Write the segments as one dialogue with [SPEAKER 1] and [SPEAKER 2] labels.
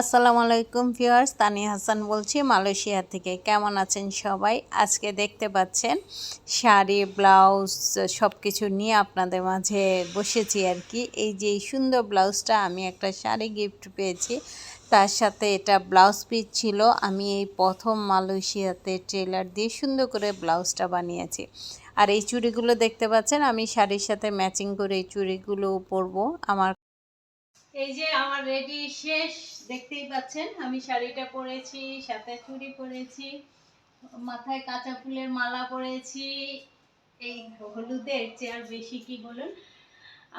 [SPEAKER 1] আসসালামু আলাইকুম ভিউয়ার্স, তানি হাসান বলছি মালয়েশিয়া থেকে। কেমন আছেন সবাই? আজকে দেখতে পাচ্ছেন শাড়ি, ব্লাউজ সব কিছু নিয়ে আপনাদের মাঝে বসেছি আর কি। এই যে সুন্দর ব্লাউজটা আমি একটা শাড়ি গিফট পেয়েছি। তার সাথে এটা ব্লাউজ পিস ছিল। আমি এই প্রথম মালয়েশিয়াতে ট্রেলার দিয়ে সুন্দর করে ব্লাউজটা বানিয়েছি। আর এই চুড়িগুলো দেখতে পাচ্ছেন, আমি শাড়ির সাথে ম্যাচিং করে এই চুড়িগুলো পরবো। আমার এই যে আমার রেডি শেষ, দেখতেই পাচ্ছেন, আমি শাড়িটা পরেছি, সাথে চুড়ি পরেছি, মাথায় কাঁচা ফুলের মালা পরেছি। এই হলুদের চেয়ার বেশি কি বলুন?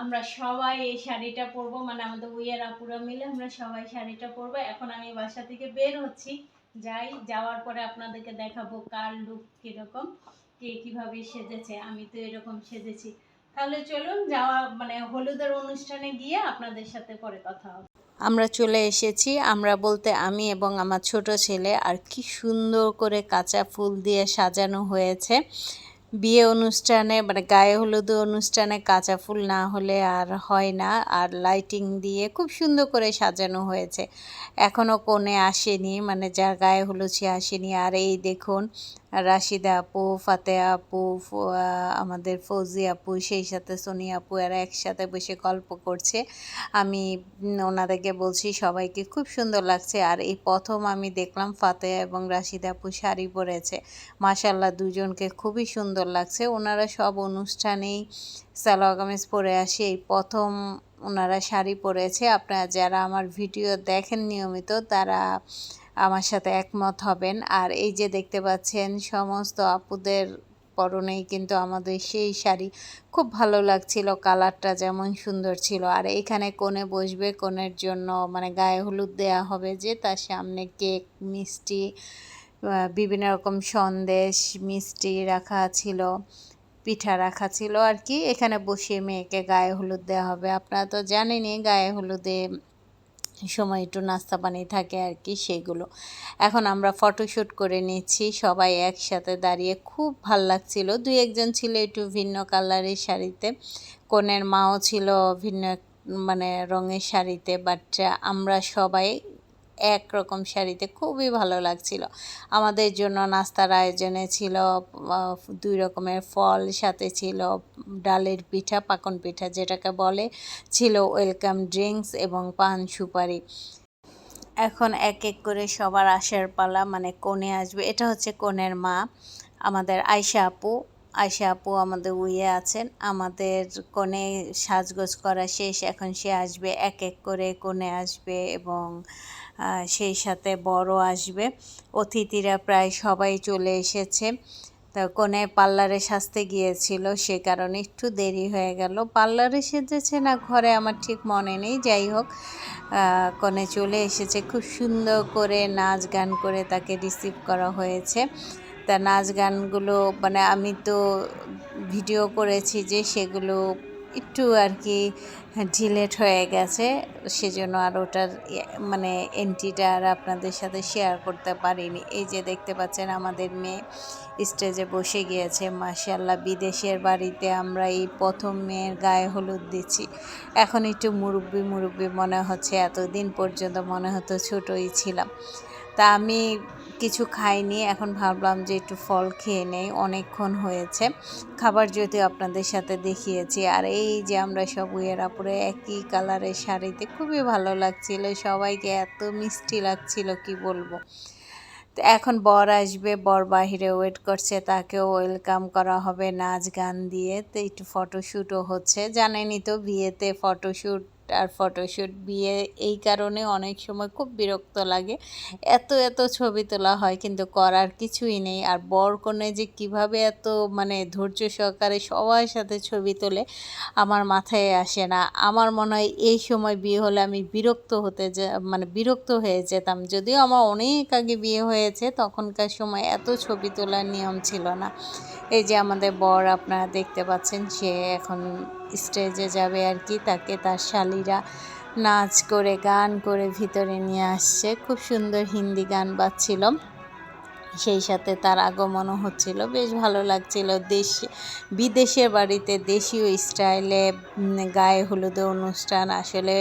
[SPEAKER 1] আমরা সবাই এই শাড়িটা পরবো মানে আমাদের উইয়ার আপুরা মিলে আমরা সবাই শাড়িটা পরবো। এখন আমি বাসা থেকে বের হচ্ছি, যাই, যাওয়ার পরে আপনাদেরকে দেখাবো কার লুক কীরকম, কে কীভাবে সেজেছে, আমি তো এরকম সেজেছি। তাহলে চলুন যাওয়া মানে হলুদের অনুষ্ঠানে গিয়ে আপনাদের সাথে পরে কথা হবে। আমরা চলে এসেছি, আমরা বলতে আমি এবং আমার ছোট ছেলে, আর কি সুন্দর করে কাঁচা ফুল দিয়ে সাজানো হয়েছে। বিয়ে অনুষ্ঠানে মানে গায়ে হলুদ অনুষ্ঠানে কাঁচা ফুল না হলে আর হয় না, আর লাইটিং দিয়ে খুব সুন্দর করে সাজানো হয়েছে। এখনও কোণে আসেনি মানে যার গায়ে হলুদ সে আসেনি। আর এই দেখুন রাশিদা আপু ফাতে আপু আমাদের ফৌজি আপু, সেই সাথে সোনি আপু, এরা একসাথে বসে গল্প করছে। আমি ওনাদেরকে বলছি, সবাইকে খুব সুন্দর লাগছে। আর এই প্রথম আমি দেখলাম ফাতে এবং রাশিদা আপু শাড়ি পরেছে। মাসাল্লাহ দুজনকে খুবই সুন্দর লাগছে। ওনারা সব অনুষ্ঠানেই সালোয়া কামিজ পরে আসে। এই প্রথম ওনারা শাড়ি পরেছে। আপনারা যারা আমার ভিডিও দেখেন নিয়মিত, তারা আমার সাথে একমত হবেন। আর এই যে দেখতে পাচ্ছেন, সমস্ত আপুদের পরনেই কিন্তু আমাদের সেই শাড়ি খুব ভালো লাগছিল, কালারটা যেমন সুন্দর ছিল। আর এখানে কোণে বসবে, কোণের জন্য মানে গায়ে হলুদ দেয়া হবে যে, তার সামনে কেক, মিষ্টি বিভিন্ন রকম সন্দেশ, মিষ্টি রাখা ছিল, পিঠা রাখা ছিল আর কি। এখানে বসিয়ে মেয়েকে গায়ে হলুদ দেওয়া হবে। আপনারা তো জানেনই, গায়ে হলুদে সময় একটু নাস্তা পানি থাকে আর কি সেগুলো। এখন আমরা ফটোশ্যুট করে নিচ্ছি, সবাই একসাথে দাঁড়িয়ে। খুব ভালো লাগছিল। দুই একজন ছিল একটু ভিন্ন কালারের শাড়িতে কনের মাও ছিল ভিন্ন মানে রঙের শাড়িতে বাট আমরা সবাই একরকম শাড়িতে খুবই ভালো লাগছিল। আমাদের জন্য নাস্তার আয়োজনে ছিল দুই রকমের ফল, সাথে ছিল ডালের পিঠা, পাকন পিঠা যেটাকে বলে, ছিল ওয়েলকাম ড্রিঙ্কস এবং পান সুপারি। এখন এক এক করে সবার আসার পালা মানে কোণে আসবে। এটা হচ্ছে কোণের মা, আমাদের আয়সা আপু। আয়সা আপু আমাদের উইয়ে আছেন। আমাদের কোণে সাজগোজ করা শেষ। এখন সে আসবে, এক এক করে কোণে আসবে এবং সেই সাথে বড় আসবে। অতিথিরা প্রায় সবাই চলে এসেছে। তা কোনে পার্লারে সাজতে গিয়েছিল, সে কারণে একটু দেরি হয়ে গেল। পার্লারে সেজেছে না, ঘরে আমার ঠিক মনে নেই, যাই হোক কনে চলে এসেছে। খুব সুন্দর করে নাচ গান করে তাকে রিসিভ করা হয়েছে। তা নাচ গানগুলো মানে আমি তো ভিডিও করেছি যে সেগুলো একটু আর কি ডিলেট হয়ে গেছে, সেজন্য আর ওটার মানে এন্ট্রিটা আর আপনাদের সাথে শেয়ার করতে পারিনি। এই যে দেখতে পাচ্ছেন আমাদের মেয়ে স্টেজে বসে গিয়েছে। মাসাল্লাহ বিদেশের বাড়িতে আমরা এই প্রথম মেয়ের গায়ে হলুদ দিচ্ছি। এখন একটু মুরব্বি মুরব্বি মনে হচ্ছে, এতদিন পর্যন্ত মনে হতো ছোটোই ছিলাম। তা আমি কিছু খাইনি, এখন ভাবলাম যে একটু ফল খেয়ে নেই, অনেকক্ষণ হয়েছে। খাবার যদিও আপনাদের সাথে দেখিয়েছি, আর এই যে আমরা সব উয়েরা পরে একই কালারের শাড়িতে খুবই ভালো লাগছিল, সবাইকে এত মিষ্টি লাগছিল, কি বলব। তো এখন বর আসবে, বর বাহিরে ওয়েট করছে তাকেও ওয়েলকাম করা হবে নাচ গান দিয়ে, তো একটু ফটোশ্যুটও হচ্ছে। জানেনই তো বিয়েতে ফটোশ্যুট আর ফটোশ্যুট বিয়ে এই কারণে অনেক সময় খুব বিরক্ত লাগে। এত এত ছবি তোলা হয় কিন্তু করার কিছুই নেই। আর বর কনে যে কীভাবে এত মানে ধৈর্য সহকারে সবার সাথে ছবি তোলে আমার মাথায় আসে না। আমার মনে হয় এই সময় বিয়ে হলে আমি বিরক্ত হতে যা মানে বিরক্ত হয়ে যেতাম। যদিও আমার অনেক আগে বিয়ে হয়েছে, তখনকার সময় এত ছবি তোলার নিয়ম ছিল না। এই যে আমাদের বর আপনারা দেখতে পাচ্ছেন, সে এখন স্টেজে যাবে আর কি। তাকে তার শালিরা নাচ করে, গান করে ভিতরে নিয়ে আসছে। খুব সুন্দর হিন্দি গান বাজছিল। সেই সাথে তার আগমনও হচ্ছিল। বেশ ভালো লাগছিল। দেশ, বিদেশের বাড়িতে দেশীয় স্টাইলে গায়ে হলুদে অনুষ্ঠান আসলে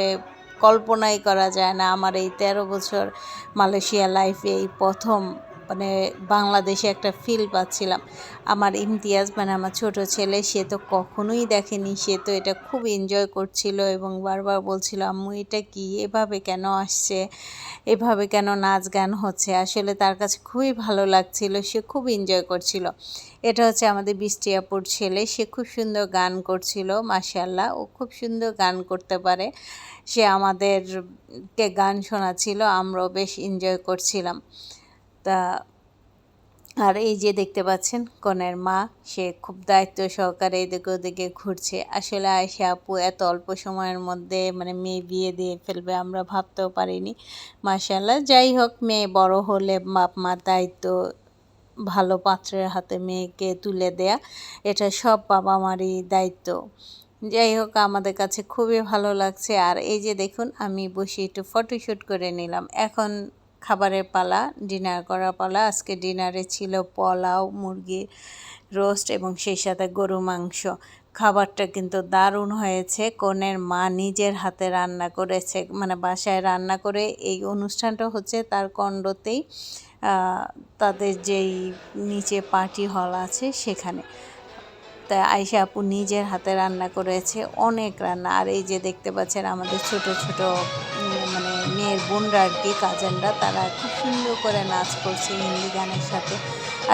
[SPEAKER 1] কল্পনাই করা যায় না। আমার এই তেরো বছর মালয়েশিয়া লাইফে এই প্রথম মানে বাংলাদেশে একটা ফিল পাচ্ছিলাম। আমার ইমতিয়াজ মানে আমার ছোট ছেলে, সে তো কখনোই দেখেনি। সে তো এটা খুব এনজয় করছিল এবং বারবার বলছিল, আম্মু, এটা কি? এভাবে কেন আসছে? এভাবে কেন নাচ গান হচ্ছে? আসলে তার কাছে খুবই ভালো লাগছিল, সে খুব এনজয় করছিল। এটা হচ্ছে আমাদের বৃষ্টি আপুর ছেলে, সে খুব সুন্দর গান করছিল মাশাল্লাহ ও খুব সুন্দর গান করতে পারে। সে আমাদেরকে গান শোনাচ্ছিল, আমরাও বেশ এনজয় করছিলাম। তা, আর এই যে দেখতে পাচ্ছেন, কনের মা, সে খুব দায়িত্ব সহকারে এদিকে ওদিকে ঘুরছে। আসলে আয়সা আপু এত অল্প সময়ের মধ্যে মানে মেয়ে বিয়ে দিয়ে ফেলবে আমরা ভাবতেও পারিনি। মাশাল্লাহ যাই হোক, মেয়ে বড় হলে বাপ মার দায়িত্ব ভালো পাত্রের হাতে মেয়েকে তুলে দেয়া, এটা সব বাবা মারই দায়িত্ব। যাই হোক, আমাদের কাছে খুবই ভালো লাগছে। আর এই যে দেখুন, আমি বসে একটু ফটোশ্যুট করে নিলাম। এখন খাবারের পালা, ডিনার করা পালা। আজকে ডিনারে ছিল পোলাও, মুরগি রোস্ট এবং সেই সাথে গরু মাংস। খাবারটা কিন্তু দারুণ হয়েছে। কনের মা নিজের হাতে রান্না করেছে মানে বাসায় রান্না করে এই অনুষ্ঠানটা হচ্ছে তার কণ্ডতেই তাদের যেই নিচে পার্টি হল আছে সেখানে। তা আয়সা আপু নিজের হাতে রান্না করেছে, অনেক রান্না। আর এই যে দেখতে পাচ্ছেন আমাদের ছোট ছোট মেয়ের বোনরা আর কি, কাজানরা, তারা খুব সুন্দর করে নাচ করছে হিন্দি গানের সাথে।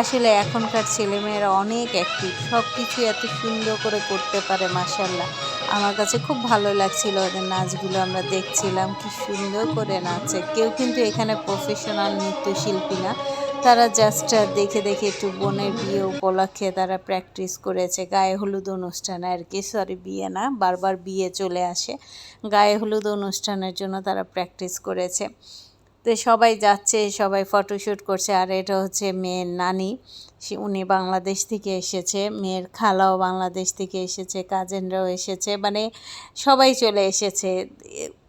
[SPEAKER 1] আসলে এখনকার ছেলেমেয়েরা অনেক অ্যাক্টিভ সব কিছু এত সুন্দর করে করতে পারে মাসাল্লাহ আমার কাছে খুব ভালো লাগছিল ওদের নাচগুলো, আমরা দেখছিলাম, কি সুন্দর করে নাচে। কেউ কিন্তু এখানে প্রফেশনাল নৃত্যশিল্পী না। তারা জাস্ট দেখে দেখে একটু বোনের বিয়ে উপলক্ষে তারা প্র্যাকটিস করেছে। গায়ে হলুদ অনুষ্ঠানে আর কি সরি বিয়ে না, বারবার বিয়ে চলে আসে। গায়ে হলুদ অনুষ্ঠানের জন্য তারা প্র্যাকটিস করেছে। তো সবাই যাচ্ছে, সবাই ফটোশ্যুট করছে। আর এটা হচ্ছে মেয়ের নানি, সে, উনি বাংলাদেশ থেকে এসেছে। মেয়ের খালাও বাংলাদেশ থেকে এসেছে কাজেনরাও এসেছে। মানে সবাই চলে এসেছে।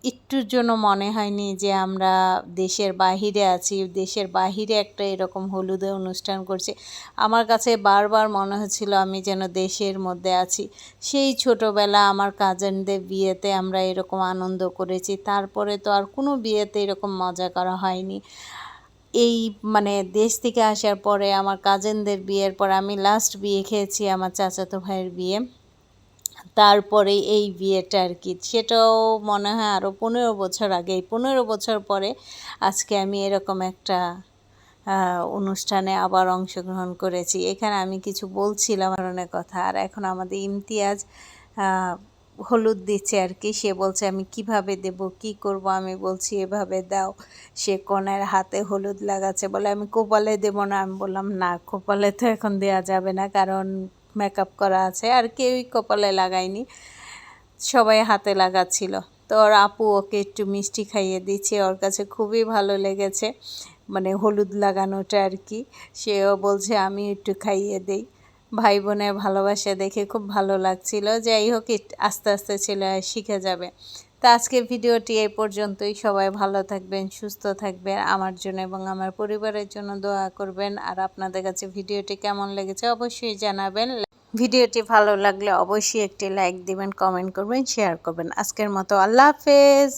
[SPEAKER 1] একটুর জন্য মনে হয়নি যে আমরা দেশের বাহিরে আছি, দেশের বাহিরে একটা এরকম হলুদে অনুষ্ঠান করছি। আমার কাছে বারবার মনে হচ্ছিল আমি যেন দেশের মধ্যে আছি। সেই ছোটোবেলা আমার কাজেনদের বিয়েতে আমরা এরকম আনন্দ করেছি। তারপরে তো আর কোনো বিয়েতে এরকম মজা করা হয়নি। এই মানে দেশ থেকে আসার পরে আমার কাজিনদের বিয়ের পর আমি লাস্ট বিয়ে খেয়েছি আমার চাচাতো ভাইয়ের বিয়ে। তারপরে এই বিয়েটা আর কি। সেটাও মনে হয় আরও পনেরো বছর আগে। পনেরো বছর পরে আজকে আমি এরকম একটা অনুষ্ঠানে আবার অংশগ্রহণ করেছি। এখানে আমি কিছু বলছিলাম ধরনের কথা। আর এখন আমাদের ইমতিয়াজ হলুদ দিচ্ছে আর কি। সে বলছে, আমি কীভাবে দেব? কি করব? আমি বলছি, এভাবে দাও। সে কনের হাতে হলুদ লাগাচ্ছে বলে আমি কপালে দেব না। আমি বললাম, না, কপালে তো এখন দেওয়া যাবে না। কারণ মেকআপ করা আছে আর কেউই কপালে লাগায়নি, সবাই হাতে লাগাচ্ছিল। তো ওর আপু ওকে একটু মিষ্টি খাইয়ে দিচ্ছে, ওর কাছে খুবই ভালো লেগেছে মানে হলুদ লাগানোটা আর কি। সেও বলছে, আমি একটু খাইয়ে দেই। ভাই বোনের ভালোবাসা দেখে খুব ভালো লাগছিল। যাই হোক আস্তে আস্তে ছেলে শিখে যাবে। তো আজকে ভিডিওটি এই পর্যন্তই। সবাই ভালো থাকবেন, সুস্থ থাকবেন, আমার জন্য এবং আমার পরিবারের জন্য দোয়া করবেন। আর আপনাদের কাছে ভিডিওটি কেমন লেগেছে অবশ্যই জানাবেন। ভিডিওটি ভালো লাগলে অবশ্যই একটি লাইক দিবেন, কমেন্ট করবেন, শেয়ার করবেন। আজকের মতো আল্লাহ হাফেজ।